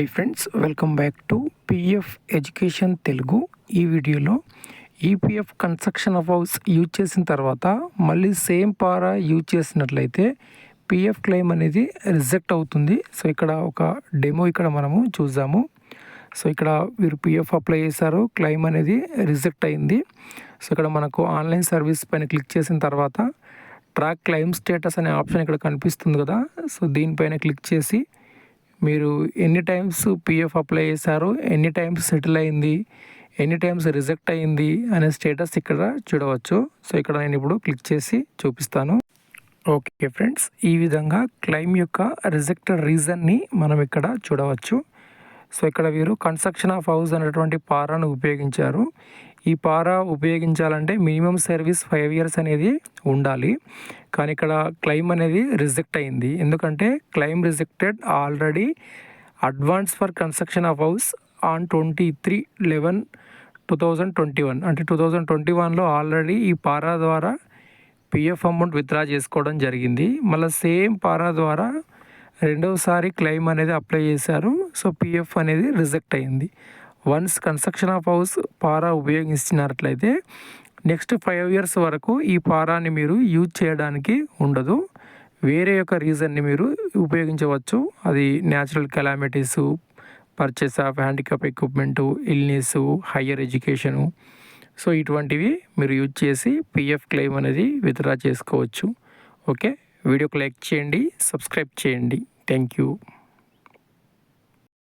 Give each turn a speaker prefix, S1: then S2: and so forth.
S1: Hi friends welcome back to PF education Telugu ఈ వీడియోలో EPF construction of house use చేసిన తర్వాత మళ్ళీ సేమ్ పారా యూజ్ చేసినట్లయితే పిఎఫ్ క్లెయిమ్ అనేది రిజెక్ట్ అవుతుంది. సో ఇక్కడ ఒక డెమో ఇక్కడ మనము చూద్దాము సో ఇక్కడ వీరు పిఎఫ్ అప్లై చేశారు. క్లెయిమ్ అనేది రిజెక్ట్ అయింది. సో ఇక్కడ మనకు ఆన్లైన్ సర్వీస్ పైన క్లిక్ చేసిన తర్వాత ట్రాక్ క్లెయిమ్ స్టేటస్ అనే ఆప్షన్ ఇక్కడ కనిపిస్తుంది కదా. సో దీనిపైన క్లిక్ చేసి మీరు ఎన్ని టైమ్స్ పిఎఫ్ అప్లై చేశారు? ఎన్ని టైమ్స్ సెటిల్ అయింది? ఎన్ని టైమ్స్ రిజెక్ట్ అయింది? అనే స్టేటస్ ఇక్కడ చూడవచ్చు. సో ఇక్కడ నేను ఇప్పుడు క్లిక్ చేసి చూపిస్తాను. ఓకే ఫ్రెండ్స్ ఈ విధంగా క్లెయిమ్ యొక్క రిజెక్ట్ రీజన్ని మనం ఇక్కడ చూడవచ్చు. సో ఇక్కడ వీరు కన్స్ట్రక్షన్ ఆఫ్ హౌస్ అనేటువంటి పారాను ఉపయోగించారు. ఈ పారా ఉపయోగించాలంటే మినిమం సర్వీస్ ఫైవ్ ఇయర్స్ అనేది ఉండాలి. కానీ ఇక్కడ క్లెయిమ్ అనేది రిజెక్ట్ అయింది. ఎందుకంటే claim rejected already advance for construction of house on twenty three eleven two thousand twenty one అంటే టూ థౌజండ్ ట్వంటీ వన్లో ఆల్రెడీ ఈ పారా ద్వారా పిఎఫ్ అమౌంట్ విత్డ్రా చేసుకోవడం జరిగింది. మళ్ళీ సేమ్ పారా ద్వారా రెండవసారి క్లెయిమ్ అనేది అప్లై చేశారు. సో పిఎఫ్ అనేది రిజెక్ట్ అయింది. Once construction of house para ఉపయోగించినట్లయితే నెక్స్ట్ ఫైవ్ ఇయర్స్ వరకు ఈ పారాని మీరు యూజ్ చేయడానికి ఉండదు. వేరే యొక్క రీజన్ని మీరు ఉపయోగించవచ్చు. అది natural calamities purchase of handicap equipment illness higher education so ఇటువంటివి మీరు యూజ్ చేసి పిఎఫ్ క్లెయిమ్ అనేది విత్డ్రా చేసుకోవచ్చు. ఓకే వీడియోకి లైక్ చేయండి సబ్స్క్రైబ్ చేయండి. Thank you